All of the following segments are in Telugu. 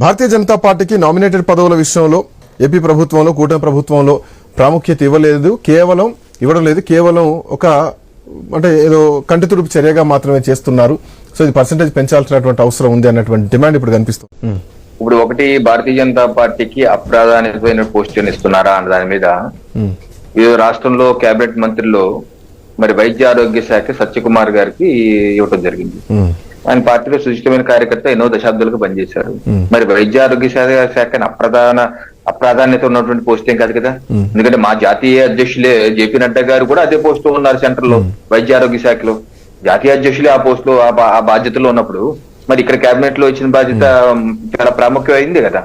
భారతీయ జనతా పార్టీకి నామినేటెడ్ పదవుల విషయంలో ఏపీ ప్రభుత్వంలో కూటమి ప్రభుత్వంలో ప్రాముఖ్యత ఇవ్వలేదు. కేవలం ఇవ్వడం లేదు. కేవలం ఒక అంటే ఏదో కంటి తుడుపు చర్యగా మాత్రమే చేస్తున్నారు. సో ఇది పర్సంటేజ్ పెంచాల్సినటువంటి అవసరం ఉంది అన్నటువంటి డిమాండ్ ఇప్పుడు కనిపిస్తుంది. ఇప్పుడు ఒకటి భారతీయ జనతా పార్టీకి అప్రాధాన్యతమైన పోస్టులు ఇస్తున్నారా అన్న దాని మీద ఈ రాష్ట్రంలో కేబినెట్ మంత్రిలో మరి వైద్య ఆరోగ్య శాఖ సత్యకుమార్ గారికి ఇవ్వడం జరిగింది. ఆయన పార్టీలో సుచితమైన కార్యకర్త ఎన్నో దశాబ్దాలుగా పనిచేశారు. మరి వైద్య ఆరోగ్య శాఖ శాఖ అప్రధాన అప్రాధాన్యత ఉన్నటువంటి పోస్ట్ ఏం కాదు కదా. ఎందుకంటే మా జాతీయ అధ్యక్షులే జేపీ నడ్డా గారు కూడా అదే పోస్ట్లో ఉన్నారు సెంటర్లో వైద్య ఆరోగ్య శాఖలో. జాతీయ అధ్యక్షులే ఆ పోస్ట్లో ఆ బాధ్యతలో ఉన్నప్పుడు మరి ఇక్కడ కేబినెట్లో ఇచ్చిన బాధ్యత చాలా ప్రాముఖ్యమైంది కదా?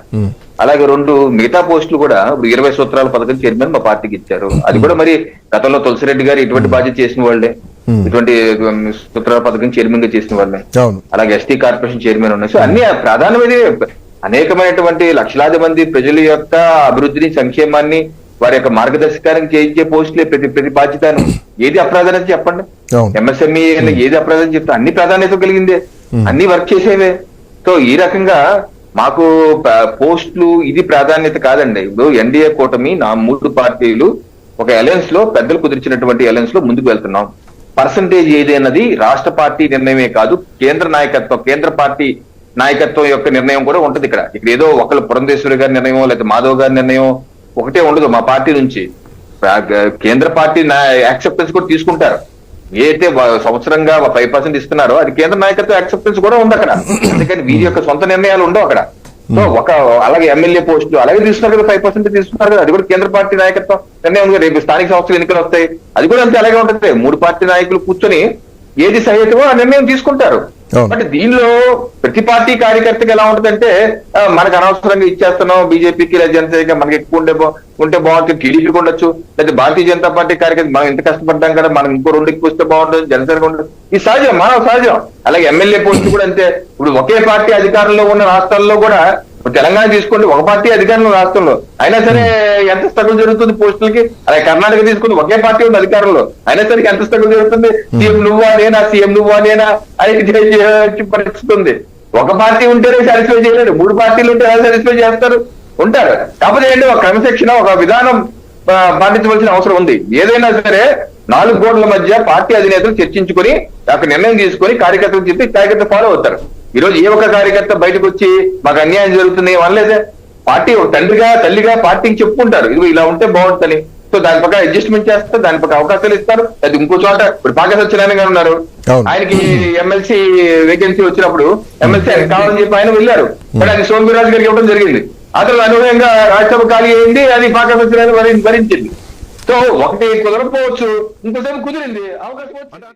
అలాగే రెండు మిగతా పోస్టులు కూడా ఇప్పుడు ఇరవై సూత్రాల పథకం చైర్మన్ మా పార్టీకి ఇచ్చారు. అది కూడా మరి గతంలో తులసిరెడ్డి గారు ఇటువంటి బాధ్యత చేసిన వాళ్ళే. ఇటువంటి ఉమ్, సూత్రాల పథకం చైర్మన్గా చేసిన వాళ్ళే. అలాగే ఎస్టీ కార్పొరేషన్ చైర్మన్ ఉన్నాయి సో అన్ని ప్రాధాన్యమైనది అనేకమైనటువంటి లక్షలాది మంది ప్రజల యొక్క అభివృద్ధిని సంక్షేమాన్ని వారి యొక్క మార్గదర్శకానికి చేయించే పోస్టులే ప్రతి ప్రతి బాధ్యతను. ఏది అప్రాధాన్యత చెప్పండి? ఎంఎస్ఎంఈ ఏది అప్రాధాన్యత చెప్తా అన్ని ప్రాధాన్యత కలిగిందే. Hmm. అన్ని వర్క్ చేసేవే. సో ఈ రకంగా మాకు పోస్టులు ఇది ప్రాధాన్యత కాదండి. ఇప్పుడు ఎన్డీఏ కూటమి నా మూడు పార్టీలు ఒక అలయన్స్లో పెద్దలు కుదిర్చినటువంటి అలయన్స్లో ముందుకు వెళ్తున్నాం. పర్సంటేజ్ ఏది అన్నది రాష్ట్ర పార్టీ నిర్ణయమే కాదు కేంద్ర నాయకత్వం కేంద్ర పార్టీ నాయకత్వం యొక్క నిర్ణయం కూడా ఉంటది ఇక్కడ. ఇక్కడ ఏదో ఒకళ్ళు పురంధేశ్వరి గారి నిర్ణయం లేదా మాధవ్ గారి నిర్ణయం ఒకటే ఉండదు మా పార్టీ నుంచి. కేంద్ర పార్టీ యాక్సెప్టెన్స్ కూడా తీసుకుంటారు. ఏదైతే సంవత్సరంగా ఫైవ్ పర్సెంట్ ఇస్తున్నారో అది కేంద్ర నాయకత్వ యాక్సెప్టెన్స్ కూడా ఉంది అక్కడ. అందుకని వీరి యొక్క సొంత నిర్ణయాలు ఉండవు అక్కడ. సో ఒక అలాగే ఎమ్మెల్యే పోస్టులు అలాగే తీసుకున్నారు కదా ఫైవ్ పర్సెంట్ తీసుకున్నారు కదా అది కూడా కేంద్ర పార్టీ నాయకత్వం నిర్ణయం ఉంది రేపు స్థానిక సంస్థలు ఎన్నికలు వస్తాయి. అది కూడా అంతే అలాగే ఉంటుంది. మూడు పార్టీ నాయకులు కూర్చొని ఏది సహేతమో ఆ నిర్ణయం తీసుకుంటారు. బట్ దీనిలో ప్రతి పార్టీ కార్యకర్తకి ఎలా ఉంటుందంటే మనకు అనవసరంగా ఇచ్చేస్తున్నాం బీజేపీకి లేదా జనసేనకి మనకి ఎక్కువ ఉంటే ఉంటే బాగుంటుంది టీడీపీకి ఉండొచ్చు లేదా భారతీయ జనతా పార్టీ కార్యకర్త మనం ఇంత కష్టపడ్డాం కదా మనం ఇంకో రెండు ఎక్కువ వస్తే బాగుంటుంది జనసేనకి ఉండదు. ఇది సహజం మానవ సహజం. అలాగే ఎమ్మెల్యే పోస్టు కూడా అంతే. ఇప్పుడు ఒకే పార్టీ అధికారంలో ఉన్న రాష్ట్రాల్లో కూడా ఇప్పుడు తెలంగాణ తీసుకోండి ఒక పార్టీ అధికారంలో రాష్ట్రంలో అయినా సరే ఎంత స్ట్రగుల్ జరుగుతుంది పోస్టులకి? అలాగే కర్ణాటక తీసుకుంటే ఒకే పార్టీ ఉంది అధికారంలో. అయినా సరే ఎంత స్ట్రగుల్ జరుగుతుంది? సీఎం నువ్వా నేనా? సీఎం నువ్వా నేనా? అని పరిస్థితి ఉంది ఒక పార్టీ ఉంటేనే సాటిస్ఫై చేయలేరు. మూడు పార్టీలు ఉంటే ఎలా సాటిస్ఫై చేస్తారు? ఉంటారు. కాకపోతే ఏంటి ఒక క్రమశిక్షణ ఒక విధానం పాటించవలసిన అవసరం ఉంది. ఏదైనా సరే నాలుగు గోడల మధ్య పార్టీ అధినేతలు చర్చించుకొని ఒక నిర్ణయం తీసుకొని కార్యకర్తలు చెప్పి కార్యకర్త ఫాలో అవుతారు. ఈ రోజు ఏ ఒక్క కార్యకర్త బయటకు వచ్చి మాకు అన్యాయం జరుగుతుంది అనలేదే పార్టీ తండ్రిగా తల్లిగా పార్టీకి చెప్పుకుంటారు. ఇది ఇలా ఉంటే బాగుంటుందని సో దాని పక్క అడ్జస్ట్మెంట్ చేస్తారు దాని పక్క అవకాశాలు ఇస్తారు. అది ఇంకో చోట ఇప్పుడు పాక సత్యనారాయణ గారు ఉన్నారు. ఆయనకి ఎమ్మెల్సీ వేకెన్సీ వచ్చినప్పుడు ఎమ్మెల్సీ ఆయన కావాలని చెప్పి ఆయన వెళ్ళారు. కానీ అది సోమవీరాజు గారికి ఇవ్వడం జరిగింది. అతను అనుగుణంగా రాజ్యసభ ఖాళీ అయింది అది పాక సత్యనారాయణ భరి- భరించింది సో ఒకటి కుదరకపోవచ్చు. ఇంకోసేపు కుదిరింది. అవకాశం.